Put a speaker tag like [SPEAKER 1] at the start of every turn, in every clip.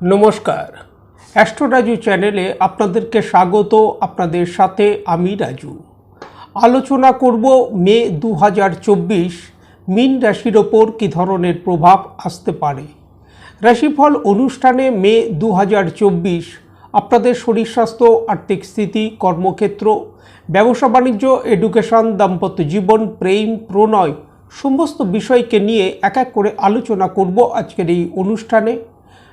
[SPEAKER 1] নমস্কার। অ্যাস্ট্রো রাজু চ্যানেলে আপনাদেরকে স্বাগত, আপনাদের সাথে আমি রাজু। আলোচনা করব মে দু হাজার চব্বিশ, মিন রাশির ওপর কী ধরনের প্রভাব আসতে পারে। রাশিফল অনুষ্ঠানে মে দু হাজার চব্বিশ, আপনাদের শরীর স্বাস্থ্য, আর্থিক স্থিতি, কর্মক্ষেত্র, ব্যবসা বাণিজ্য এডুকেশন দাম্পত্য জীবন, প্রেম, প্রণয়, সমস্ত বিষয়কে নিয়ে এক এক করে আলোচনা করব আজকের এই অনুষ্ঠানে।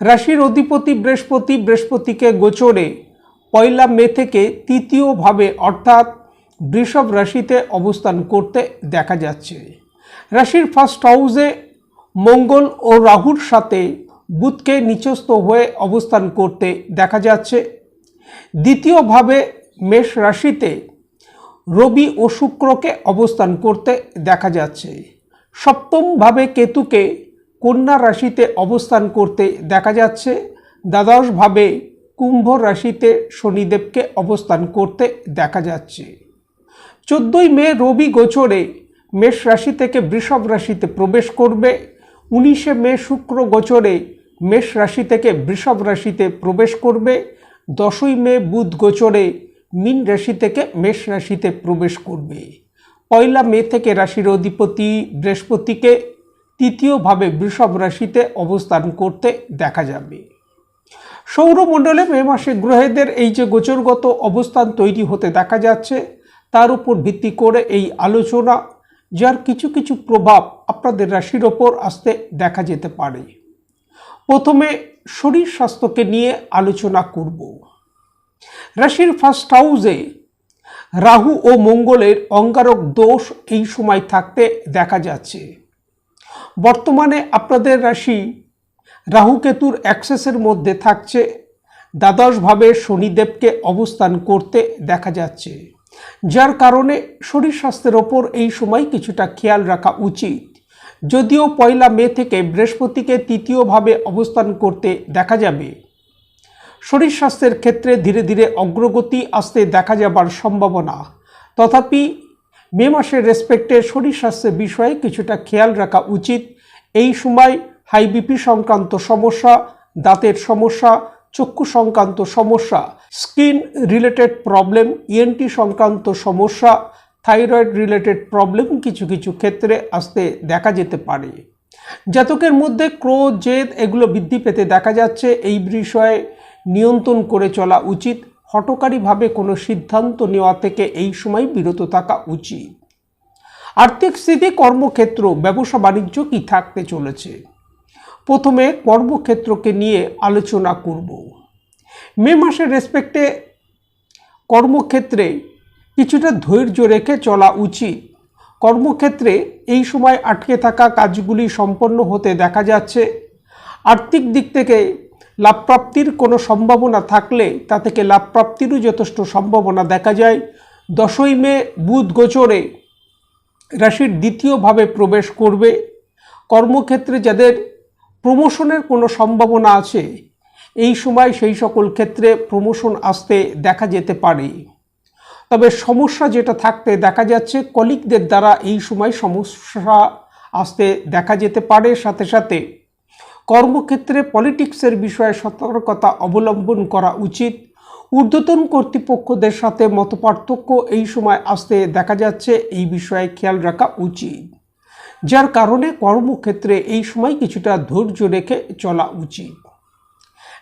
[SPEAKER 1] রাশির অধিপতি বৃহস্পতি বৃহস্পতিকে গোচরে পয়লা মে থেকে তৃতীয়ভাবে অর্থাৎ বৃষভ রাশিতে অবস্থান করতে দেখা যাচ্ছে। রাশির ফার্স্ট হাউসে মঙ্গল ও রাহুর সাথে বুধকে নিচস্থ হয়ে অবস্থান করতে দেখা যাচ্ছে। দ্বিতীয়ভাবে মেষ রাশিতে রবি ও শুক্রকে অবস্থান করতে দেখা যাচ্ছে। সপ্তমভাবে কেতুকে কন্যা রাশিতে অবস্থান করতে দেখা যাচ্ছে। দ্বাদশভাবে কুম্ভ রাশিতে শনিদেবকে অবস্থান করতে দেখা যাচ্ছে। চোদ্দোই মে রবি গোচরে মেষ রাশি থেকে বৃষভ রাশিতে প্রবেশ করবে। উনিশে মে শুক্র গোচরে মেষ রাশি থেকে বৃষভ রাশিতে প্রবেশ করবে। দশই মে বুধ গোচরে মিন রাশি থেকে মেষ রাশিতে প্রবেশ করবে। পয়লা মে থেকে রাশির অধিপতি বৃহস্পতিকে তৃতীয়ভাবে বৃষভ রাশিতে অবস্থান করতে দেখা যাবে। সৌরমণ্ডলে মে মাসে গ্রহেদের এই যে গোচরগত অবস্থান তৈরি হতে দেখা যাচ্ছে, তার উপর ভিত্তি করে এই আলোচনা, যার কিছু কিছু প্রভাব আপনাদের রাশির ওপর আসতে দেখা যেতে পারে। প্রথমে শরীর স্বাস্থ্যকে নিয়ে আলোচনা করব। রাশির ফার্স্ট হাউসে রাহু ও মঙ্গলের অঙ্গারক দোষ এই সময় থাকতে দেখা যাচ্ছে। বর্তমানে আপনাদের রাশি রাহুকেতুর অ্যাক্সেসের মধ্যে থাকছে। দ্বাদশভাবে শনিদেবকে অবস্থান করতে দেখা যাচ্ছে। যার কারণে শরীর স্বাস্থ্যের ওপর এই সময় কিছুটা খেয়াল রাখা উচিত। যদিও পয়লা মে থেকে বৃহস্পতিকে তৃতীয়ভাবে অবস্থান করতে দেখা যাবে। শরীর স্বাস্থ্যের ক্ষেত্রে ধীরে ধীরে অগ্রগতি আসতে দেখা যাবার সম্ভাবনা। তথাপি মে মাসের রেসপেক্টে শরীর স্বাস্থ্যের বিষয়ে কিছুটা খেয়াল রাখা উচিত। এই সময় হাই বিপি সংক্রান্ত সমস্যা, দাঁতের সমস্যা, চক্ষু সংক্রান্ত সমস্যা স্কিন রিলেটেড প্রবলেম ইএনটি সংক্রান্ত সমস্যা থাইরয়েড রিলেটেড প্রবলেম কিছু কিছু ক্ষেত্রে আসতে দেখা যেতে পারে। জাতকের মধ্যে ক্রোধ, জেদ এগুলো বৃদ্ধি পেতে দেখা যাচ্ছে। এই বিষয়ে নিয়ন্ত্রণ করে চলা উচিত। হটকারীভাবে কোনো সিদ্ধান্ত নেওয়া থেকে এই সময় বিরত থাকা উচিত। আর্থিক স্থিতি, কর্মক্ষেত্র, ব্যবসা, বাণিজ্য কি থাকতে চলেছে? প্রথমে কর্মক্ষেত্রকে নিয়ে আলোচনা করব। মে মাসের রেসপেক্টে কর্মক্ষেত্রে কিছুটা ধৈর্য রেখে চলা উচিত। কর্মক্ষেত্রে এই সময় আটকে থাকা কাজগুলি সম্পন্ন হতে দেখা যাচ্ছে। আর্থিক দিক থেকে লাভপ্রাপ্তির কোনো সম্ভাবনা থাকলে তা থেকে লাভপ্রাপ্তিরও যথেষ্ট সম্ভাবনা দেখা যায়। দশই মে বুধ গোচরে রাশির দ্বিতীয়ভাবে প্রবেশ করবে। কর্মক্ষেত্রে যাদের প্রমোশনের কোনো সম্ভাবনা আছে, এই সময় সেই সকল ক্ষেত্রে প্রমোশন আসতে দেখা যেতে পারে। তবে সমস্যা যেটা থাকতে দেখা যাচ্ছে কলিকদের দ্বারা এই সময় সমস্যা আসতে দেখা যেতে পারে। সাথে সাথে কর্মক্ষেত্রে পলিটিক্সের বিষয়ে সতর্কতা অবলম্বন করা উচিত। ঊর্ধ্বতন কর্তৃপক্ষদের সাথে মতপার্থক্য এই সময় আসতে দেখা যাচ্ছে, এই বিষয়ে খেয়াল রাখা উচিত। যার কারণে কর্মক্ষেত্রে এই সময় কিছুটা ধৈর্য রেখে চলা উচিত।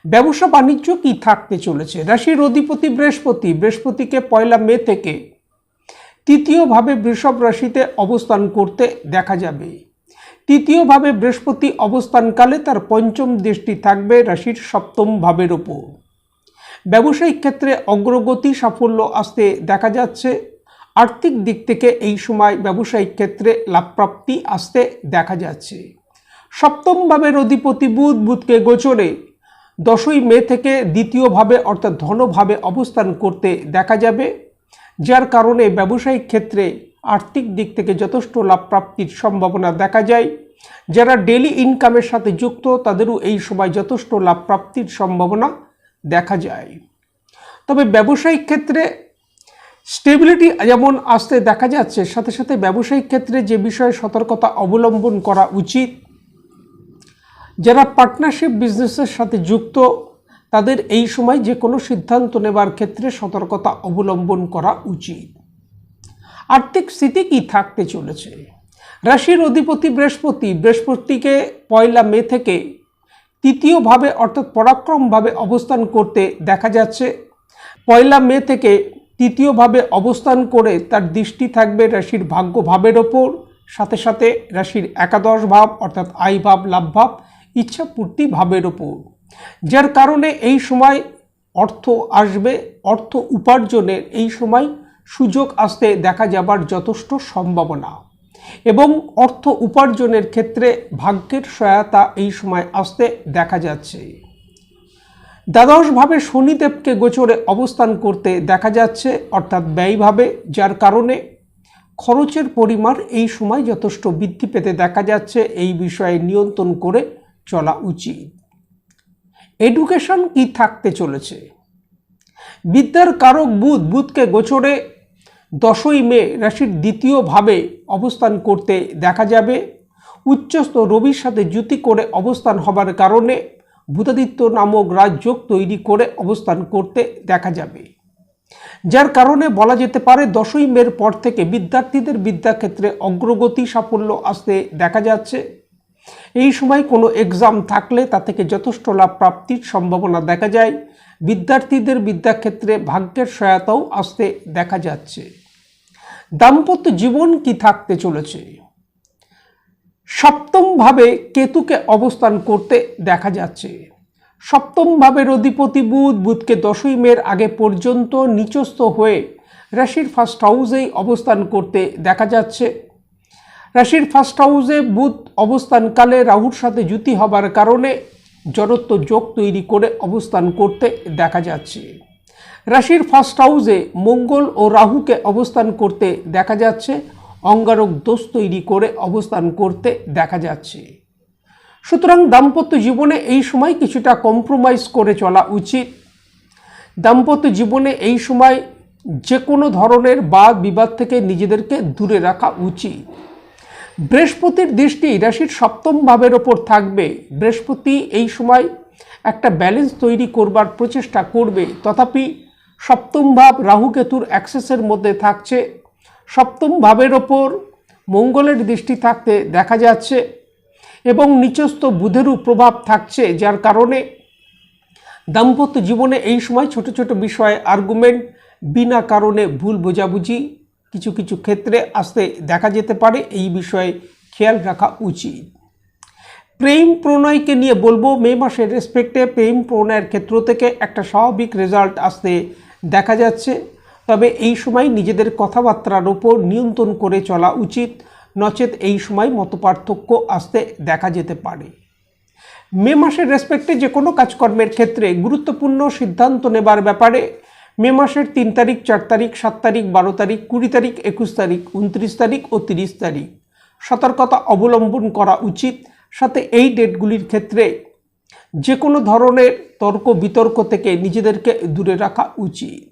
[SPEAKER 1] ব্যবসা বাণিজ্য কি থাকতে চলেছে? রাশির অধিপতি বৃহস্পতি, বৃহস্পতিকে পয়লা মে থেকে তৃতীয়ভাবে বৃষভ রাশিতে অবস্থান করতে দেখা যাবে। তৃতীয়ভাবে বৃহস্পতি অবস্থানকালে তার পঞ্চম দৃষ্টি থাকবে রাশির সপ্তম ভাবের ওপর। ব্যবসায়িক ক্ষেত্রে অগ্রগতি সাফল্য আসতে দেখা যাচ্ছে। আর্থিক দিক থেকে এই সময় ব্যবসায়িক ক্ষেত্রে লাভপ্রাপ্তি আসতে দেখা যাচ্ছে। সপ্তম ভাবের অধিপতি বুধ, বুধকে গোচরে দশই মে থেকে দ্বিতীয়ভাবে অর্থাৎ ধনভাবে অবস্থান করতে দেখা যাবে, যার কারণে ব্যবসায়িক ক্ষেত্রে আর্থিক দিক থেকে যথেষ্ট লাভ প্রাপ্তির সম্ভাবনা দেখা যায়। যারা ডেলি ইনকামের সাথে যুক্ত, তাদেরও এই সময় যথেষ্ট লাভ প্রাপ্তির সম্ভাবনা দেখা যায়। তবে ব্যবসায়িক ক্ষেত্রে স্টেবিলিটি যেমন আসতে দেখা যাচ্ছে, সাথে সাথে ব্যবসায়িক ক্ষেত্রে যে বিষয়ে সতর্কতা অবলম্বন করা উচিত। যারা পার্টনারশিপ বিজনেসের সাথে যুক্ত, তাদের এই সময় যে কোনো সিদ্ধান্ত নেবার ক্ষেত্রে সতর্কতা অবলম্বন করা উচিত। আর্থিক স্থিতি কি থাকতে চলেছে? রাশির অধিপতি বৃহস্পতি, বৃহস্পতিকে পয়লা মে থেকে তৃতীয়ভাবে অর্থাৎ পরাক্রমভাবে অবস্থান করতে দেখা যাচ্ছে। পয়লা মে থেকে তৃতীয়ভাবে অবস্থান করে তার দৃষ্টি থাকবে রাশির ভাগ্য ভাবের ওপর। সাথে সাথে রাশির একাদশ ভাব অর্থাৎ আয় ভাব, লাভ ভাব, ইচ্ছাপূর্তি ভাবের ওপর। যার কারণে এই সময় অর্থ আসবে, অর্থ উপার্জনের এই সময় সুযোগ আসতে দেখা যাবার যথেষ্ট সম্ভাবনা। এবং অর্থ উপার্জনের ক্ষেত্রে ভাগ্যের সহায়তা এই সময় আসতে দেখা যাচ্ছে। দ্বাদশভাবে শনিদেবকে গোচরে অবস্থান করতে দেখা যাচ্ছে, অর্থাৎ ব্যয়ভাবে, যার কারণে খরচের পরিমাণ এই সময় যথেষ্ট বৃদ্ধি পেতে দেখা যাচ্ছে। এই বিষয়ে নিয়ন্ত্রণ করে চলা উচিত। এডুকেশন কি থাকতে চলেছে? বিদ্যার কারক বুধ, বুধকে গোচরে দশই মে রাশির দ্বিতীয়ভাবে অবস্থান করতে দেখা যাবে। উচ্চস্থ রবির সাথে জ্যুতি করে অবস্থান হবার কারণে ভূতাদিত্য নামক রাজযোগ তৈরি করে অবস্থান করতে দেখা যাবে। যার কারণে বলা যেতে পারে দশই মের পর থেকে বিদ্যার্থীদের বিদ্যাক্ষেত্রে অগ্রগতি সাফল্য আসতে দেখা যাচ্ছে। এই সময় কোনো এক্সাম থাকলে তা থেকে যথেষ্ট লাভ প্রাপ্তির সম্ভাবনা দেখা যায়। বিদ্যার্থীদের বিদ্যাক্ষেত্রে ভাগ্যের সহায়তাও আসতে দেখা যাচ্ছে। দাম্পত্য জীবন কি থাকতে চলেছে? সপ্তমভাবে কেতুকে অবস্থান করতে দেখা যাচ্ছে। সপ্তম ভাবের অধিপতি বুধ, বুধকে দশই মের আগে পর্যন্ত নিচস্থ হয়ে রাশির ফার্স্ট হাউসেই অবস্থান করতে দেখা যাচ্ছে। রাশির ফার্স্ট হাউসে বুধ অবস্থানকালে রাহুর সাথে জুতি হবার কারণে জড়ত্ব যোগ তৈরি করে অবস্থান করতে দেখা যাচ্ছে। রাশির ফার্স্ট হাউসে মঙ্গল ও রাহুকে অবস্থান করতে দেখা যাচ্ছে। অঙ্গারক দোষ তৈরি করে অবস্থান করতে দেখা যাচ্ছে। সুতরাং দাম্পত্য জীবনে এই সময় কিছুটা কম্প্রোমাইজ করে চলা উচিত। দাম্পত্য জীবনে এই সময় যে কোনো ধরনের বাদ বিবাদ থেকে নিজেদেরকে দূরে রাখা উচিত। বৃহস্পতির দৃষ্টি রাশির সপ্তম ভাবের ওপর থাকবে। বৃহস্পতি এই সময় একটা ব্যালেন্স তৈরি করবার প্রচেষ্টা করবে। তথাপি সপ্তম ভাব রাহুকেতুর অ্যাক্সেসের মধ্যে থাকছে। সপ্তম ভাবের ওপর মঙ্গলের দৃষ্টি থাকতে দেখা যাচ্ছে এবং নিচস্থ বুধেরও প্রভাব থাকছে, যার কারণে দাম্পত্য জীবনে এই সময় ছোট ছোট বিষয়ে আর্গুমেন্ট বিনা কারণে ভুল বোঝাবুঝি কিছু কিছু ক্ষেত্রে আসতে দেখা যেতে পারে, এই বিষয়ে খেয়াল রাখা উচিত। প্রেম প্রণয়কে নিয়ে বলব, মে মাসের রেসপেক্টে প্রেম প্রণয়ের ক্ষেত্র থেকে একটা স্বাভাবিক রেজাল্ট আসতে দেখা যাচ্ছে। তবে এই সময় নিজেদের কথাবার্তার ওপর নিয়ন্ত্রণ করে চলা উচিত, নচেত এই সময় মতপার্থক্য আসতে দেখা যেতে পারে। মে মাসের রেসপেক্টে যে কোনো কাজকর্মের ক্ষেত্রে গুরুত্বপূর্ণ সিদ্ধান্ত নেবার ব্যাপারে মে মাসের তিন তারিখ, চার তারিখ, সাত তারিখ, বারো তারিখ, কুড়ি তারিখ, একুশ তারিখ, উনত্রিশ তারিখ ও তিরিশ তারিখ। সতর্কতা অবলম্বন করা উচিত। সাথে এই ডেটগুলির ক্ষেত্রে যে কোনো ধরনের তর্ক বিতর্ক থেকে নিজেদেরকে দূরে রাখা উচিত।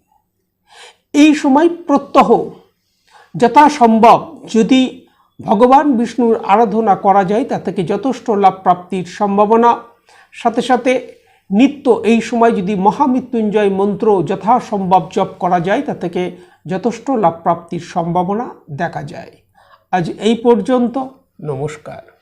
[SPEAKER 1] এই সময় প্রত্যহ যথাসম্ভব যদি ভগবান বিষ্ণুর আরাধনা করা যায়, তা থেকে যথেষ্ট লাভ প্রাপ্তির সম্ভাবনা। সাথে সাথে নিত্য এই সময় যদি মহামৃত্যুঞ্জয় মন্ত্র যথাসম্ভব জপ করা যায় তা থেকে যথেষ্ট লাভ প্রাপ্তির সম্ভাবনা দেখা যায়। আজ এই পর্যন্ত, নমস্কার।